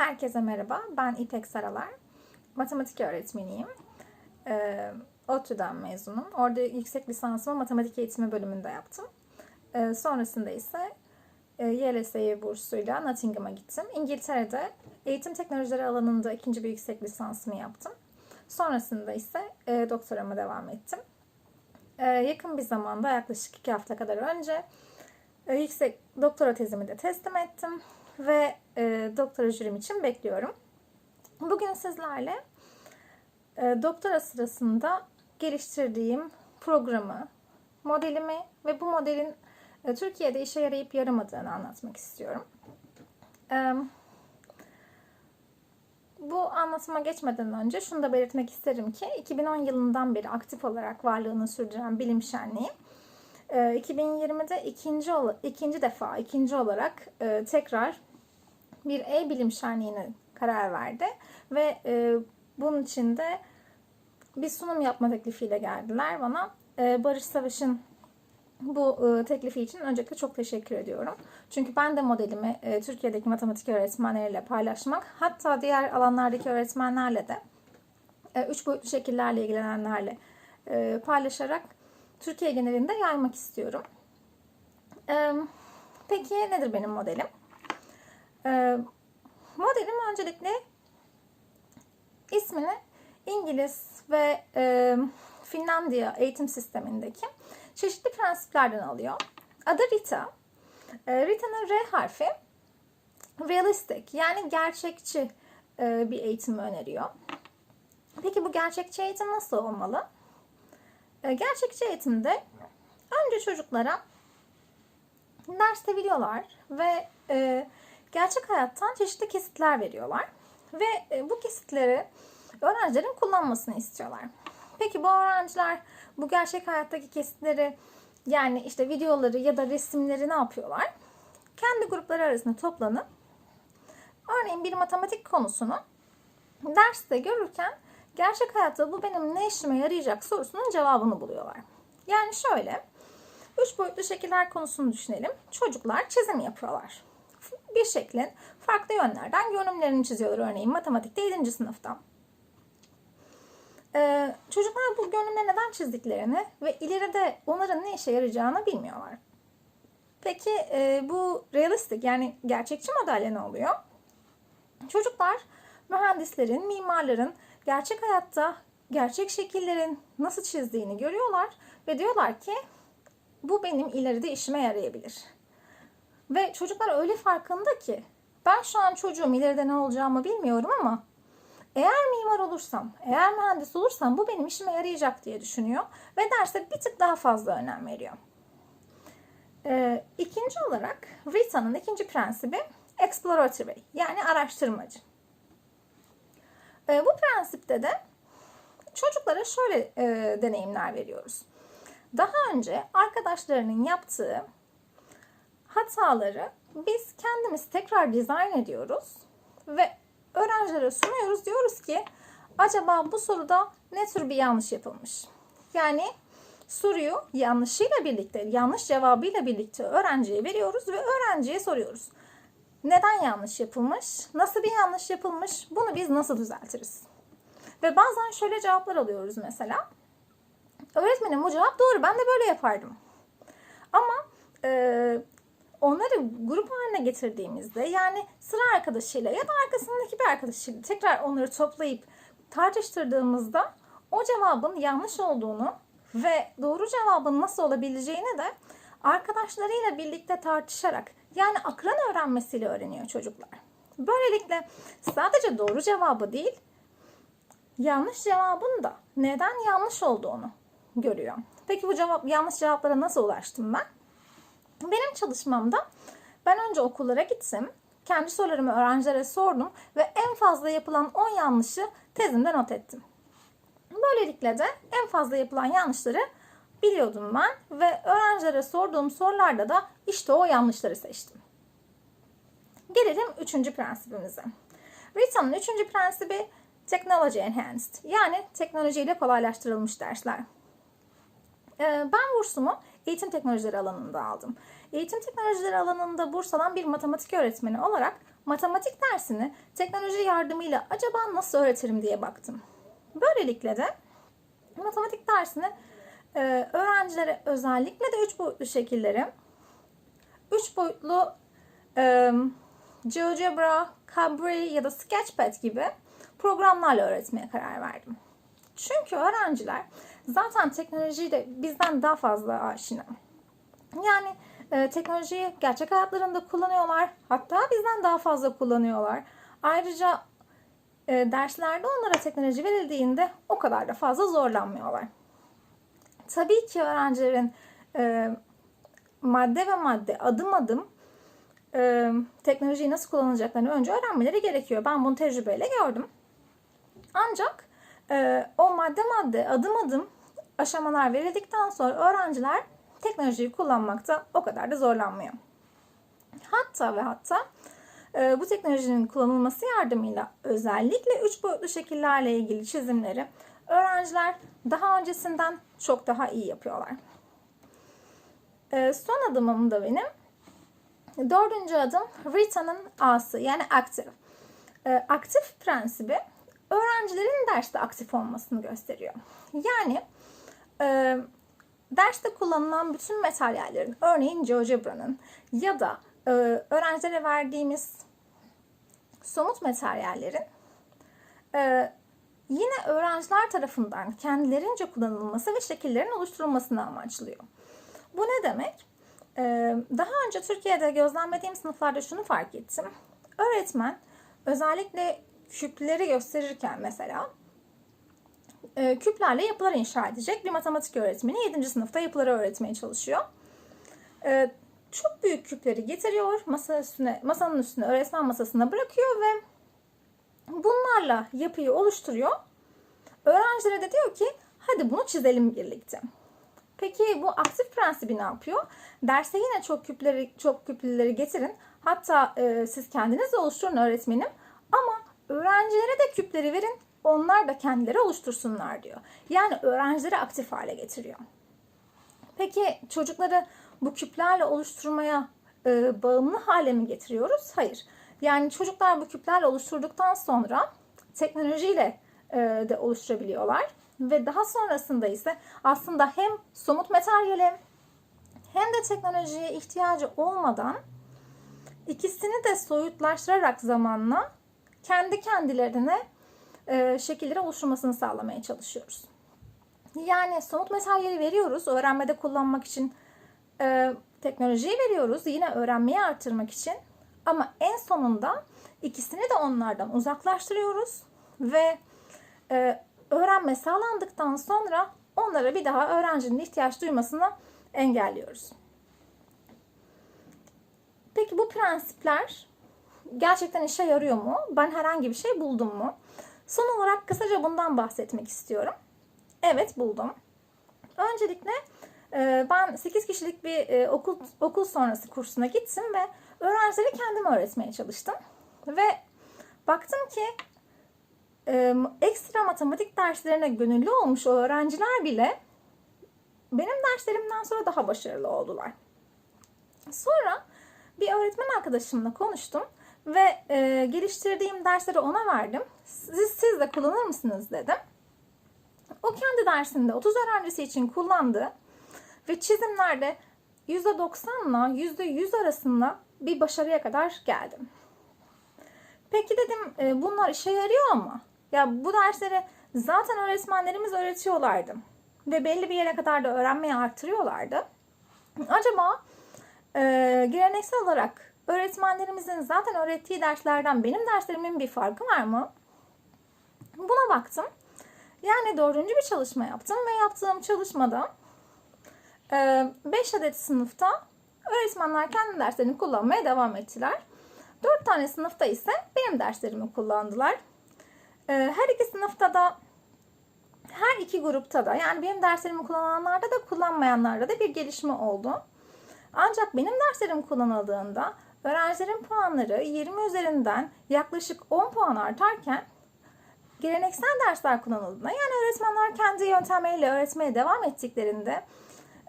Herkese merhaba. Ben İpek Saralar. Matematik öğretmeniyim. Ee, ODTÜ'den mezunum. Orada yüksek lisansımı matematik eğitimi bölümünde yaptım. Ee, sonrasında ise e, YLS'ye bursuyla Nottingham'a gittim. İngiltere'de eğitim teknolojileri alanında ikinci bir yüksek lisansımı yaptım. Sonrasında ise e, doktorama devam ettim. Ee, yakın bir zamanda yaklaşık iki hafta kadar önce e, yüksek doktora tezimi de teslim ettim ve e, doktora jürim için bekliyorum. Bugün sizlerle e, doktora sırasında geliştirdiğim programı, modelimi ve bu modelin e, Türkiye'de işe yarayıp yaramadığını anlatmak istiyorum. E, bu anlatıma geçmeden önce şunu da belirtmek isterim ki 2010 yılından beri aktif olarak varlığını sürdüren Bilim Şenliği 2020'de ikinci, ikinci defa, ikinci olarak e, tekrar bir e-bilim şenliğine karar verdi. Ve e, bunun için de bir sunum yapma teklifiyle geldiler bana. E, Barış Savaş'ın bu e, teklifi için öncelikle çok teşekkür ediyorum. Çünkü ben de modelimi e, Türkiye'deki matematik öğretmenleriyle paylaşmak, hatta diğer alanlardaki öğretmenlerle de e, üç boyutlu şekillerle ilgilenenlerle e, paylaşarak Türkiye genelinde yaymak istiyorum. E, peki nedir benim modelim? E, modelim öncelikle ismini İngiliz ve e, Finlandiya eğitim sistemindeki çeşitli prensiplerden alıyor. Adı Rita. E, Rita'nın R harfi realistic yani gerçekçi e, bir eğitimi öneriyor. Peki bu gerçekçi eğitim nasıl olmalı? E, gerçekçi eğitimde önce çocuklara derste videolar ve e, gerçek hayattan çeşitli kesitler veriyorlar. Ve e, bu kesitleri öğrencilerin kullanmasını istiyorlar. Peki bu öğrenciler bu gerçek hayattaki kesitleri yani işte videoları ya da resimleri ne yapıyorlar? Kendi grupları arasında toplanıp örneğin bir matematik konusunu derste görürken gerçek hayatta bu benim ne işime yarayacak sorusunun cevabını buluyorlar. Yani şöyle, üç boyutlu şekiller konusunu düşünelim. Çocuklar çizim yapıyorlar. Bir şeklin farklı yönlerden görünümlerini çiziyorlar örneğin matematikte 7. sınıfta. Ee, çocuklar bu görünümleri neden çizdiklerini ve ileride onların ne işe yarayacağını bilmiyorlar. Peki e, bu realistik yani gerçekçi modelle ne oluyor? Çocuklar mühendislerin, mimarların gerçek hayatta gerçek şekillerin nasıl çizdiğini görüyorlar ve diyorlar ki bu benim ileride işime yarayabilir. Ve çocuklar öyle farkında ki ben şu an çocuğum ileride ne olacağımı bilmiyorum ama eğer mimar olursam, eğer mühendis olursam bu benim işime yarayacak diye düşünüyor ve derse bir tık daha fazla önem veriyor. Ee, ikinci olarak Rita'nın ikinci prensibi exploratory yani araştırmacı. Ee, bu prensipte de çocuklara şöyle e, deneyimler veriyoruz. Daha önce arkadaşlarının yaptığı hataları biz kendimiz tekrar dizayn ediyoruz ve öğrencilere sunuyoruz. Diyoruz ki acaba bu soruda ne tür bir yanlış yapılmış? Yani soruyu yanlışıyla birlikte, yanlış cevabıyla birlikte öğrenciye veriyoruz ve öğrenciye soruyoruz. Neden yanlış yapılmış? Nasıl bir yanlış yapılmış? Bunu biz nasıl düzeltiriz? Ve bazen şöyle cevaplar alıyoruz mesela. Öğretmenim bu cevap doğru ben de böyle yapardım. Ama e, onları grup haline getirdiğimizde yani sıra arkadaşıyla ya da arkasındaki bir arkadaşıyla tekrar onları toplayıp tartıştırdığımızda o cevabın yanlış olduğunu ve doğru cevabın nasıl olabileceğini de arkadaşlarıyla birlikte tartışarak yani akran öğrenmesiyle öğreniyor çocuklar. Böylelikle sadece doğru cevabı değil yanlış cevabın da neden yanlış olduğunu görüyor. Peki bu cevap yanlış cevaplara nasıl ulaştım ben? Benim çalışmamda ben önce okullara gittim. Kendi sorularımı öğrencilere sordum ve en fazla yapılan 10 yanlışı tezimde not ettim. Böylelikle de en fazla yapılan yanlışları biliyordum ben ve öğrencilere sorduğum sorularda da işte o yanlışları seçtim. Gelelim üçüncü prensibimize. Rita'nın üçüncü prensibi Technology Enhanced yani teknolojiyle kolaylaştırılmış dersler. Ben bursumu eğitim teknolojileri alanında aldım. Eğitim teknolojileri alanında burs alan bir matematik öğretmeni olarak matematik dersini teknoloji yardımıyla acaba nasıl öğretirim diye baktım. Böylelikle de matematik dersini e, öğrencilere özellikle de üç boyutlu şekilleri, üç boyutlu e, GeoGebra, Cabri ya da Sketchpad gibi programlarla öğretmeye karar verdim. Çünkü öğrenciler zaten teknolojiyle bizden daha fazla aşina. Yani e, teknolojiyi gerçek hayatlarında kullanıyorlar. Hatta bizden daha fazla kullanıyorlar. Ayrıca e, derslerde onlara teknoloji verildiğinde o kadar da fazla zorlanmıyorlar. Tabii ki öğrencilerin e, madde ve madde adım adım e, teknolojiyi nasıl kullanacaklarını önce öğrenmeleri gerekiyor. Ben bunu tecrübeyle gördüm. Ancak e, o madde madde adım adım aşamalar verildikten sonra öğrenciler teknolojiyi kullanmakta o kadar da zorlanmıyor. Hatta ve hatta e, bu teknolojinin kullanılması yardımıyla özellikle üç boyutlu şekillerle ilgili çizimleri öğrenciler daha öncesinden çok daha iyi yapıyorlar. E, son adımım da benim. Dördüncü adım Rita'nın A'sı yani aktif. E, aktif prensibi derste aktif olmasını gösteriyor. Yani e, derste kullanılan bütün materyallerin, örneğin GeoGebra'nın ya da e, öğrencilere verdiğimiz somut materyallerin e, yine öğrenciler tarafından kendilerince kullanılması ve şekillerin oluşturulmasını amaçlıyor. Bu ne demek? E, daha önce Türkiye'de gözlemlediğim sınıflarda şunu fark ettim. Öğretmen özellikle küpleri gösterirken mesela e, küplerle yapılar inşa edecek bir matematik öğretmeni 7. sınıfta yapıları öğretmeye çalışıyor. E, çok büyük küpleri getiriyor, masa üstüne, masanın üstüne, öğretmen masasına bırakıyor ve bunlarla yapıyı oluşturuyor. Öğrencilere de diyor ki hadi bunu çizelim birlikte. Peki bu aktif prensibi ne yapıyor? Derse yine çok küpleri, çok küplüleri getirin. Hatta e, siz kendiniz de oluşturun öğretmenim. Ama öğrencilere de küpleri verin. Onlar da kendileri oluştursunlar diyor. Yani öğrencileri aktif hale getiriyor. Peki çocukları bu küplerle oluşturmaya e, bağımlı hale mi getiriyoruz? Hayır. Yani çocuklar bu küplerle oluşturduktan sonra teknolojiyle e, de oluşturabiliyorlar. Ve daha sonrasında ise aslında hem somut materyale hem de teknolojiye ihtiyacı olmadan ikisini de soyutlaştırarak zamanla kendi kendilerine e, şekilleri oluşturmasını sağlamaya çalışıyoruz. Yani somut materyali veriyoruz öğrenmede kullanmak için e, teknolojiyi veriyoruz yine öğrenmeyi artırmak için ama en sonunda ikisini de onlardan uzaklaştırıyoruz ve e, öğrenme sağlandıktan sonra onlara bir daha öğrencinin ihtiyaç duymasını engelliyoruz. Peki bu prensipler gerçekten işe yarıyor mu? Ben herhangi bir şey buldum mu? Son olarak kısaca bundan bahsetmek istiyorum. Evet buldum. Öncelikle e, ben 8 kişilik bir e, okul okul sonrası kursuna gittim ve öğrencileri kendim öğretmeye çalıştım. Ve baktım ki e, ekstra matematik derslerine gönüllü olmuş öğrenciler bile benim derslerimden sonra daha başarılı oldular. Sonra bir öğretmen arkadaşımla konuştum ve e, geliştirdiğim dersleri ona verdim. Siz, siz de kullanır mısınız dedim. O kendi dersinde 30 öğrencisi için kullandı ve çizimlerde %90 ile %100 arasında bir başarıya kadar geldim. Peki dedim e, bunlar işe yarıyor mu? Ya bu dersleri zaten öğretmenlerimiz öğretiyorlardı ve belli bir yere kadar da öğrenmeyi arttırıyorlardı. Acaba e, geleneksel olarak öğretmenlerimizin zaten öğrettiği derslerden benim derslerimin bir farkı var mı? Buna baktım. Yani dördüncü bir çalışma yaptım ve yaptığım çalışmada 5 adet sınıfta öğretmenler kendi derslerini kullanmaya devam ettiler. 4 tane sınıfta ise benim derslerimi kullandılar. Her iki sınıfta da her iki grupta da yani benim derslerimi kullananlarda da kullanmayanlarda da bir gelişme oldu. Ancak benim derslerim kullanıldığında öğrencilerin puanları 20 üzerinden yaklaşık 10 puan artarken geleneksel dersler kullanıldığında yani öğretmenler kendi yöntemleriyle öğretmeye devam ettiklerinde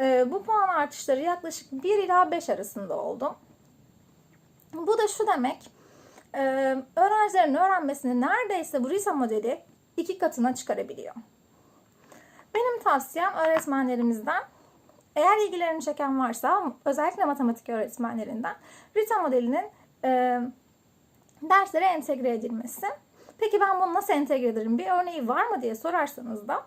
e, bu puan artışları yaklaşık 1 ila 5 arasında oldu. Bu da şu demek e, öğrencilerin öğrenmesini neredeyse bu RITA modeli iki katına çıkarabiliyor. Benim tavsiyem öğretmenlerimizden eğer ilgilerini çeken varsa özellikle matematik öğretmenlerinden RITA modelinin e, derslere entegre edilmesi. Peki ben bunu nasıl entegre ederim? Bir örneği var mı diye sorarsanız da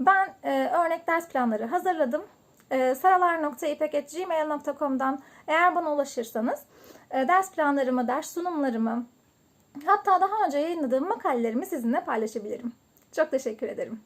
ben e, örnek ders planları hazırladım. E, saralar.ipek.gmail.com'dan eğer bana ulaşırsanız e, ders planlarımı, ders sunumlarımı hatta daha önce yayınladığım makalelerimi sizinle paylaşabilirim. Çok teşekkür ederim.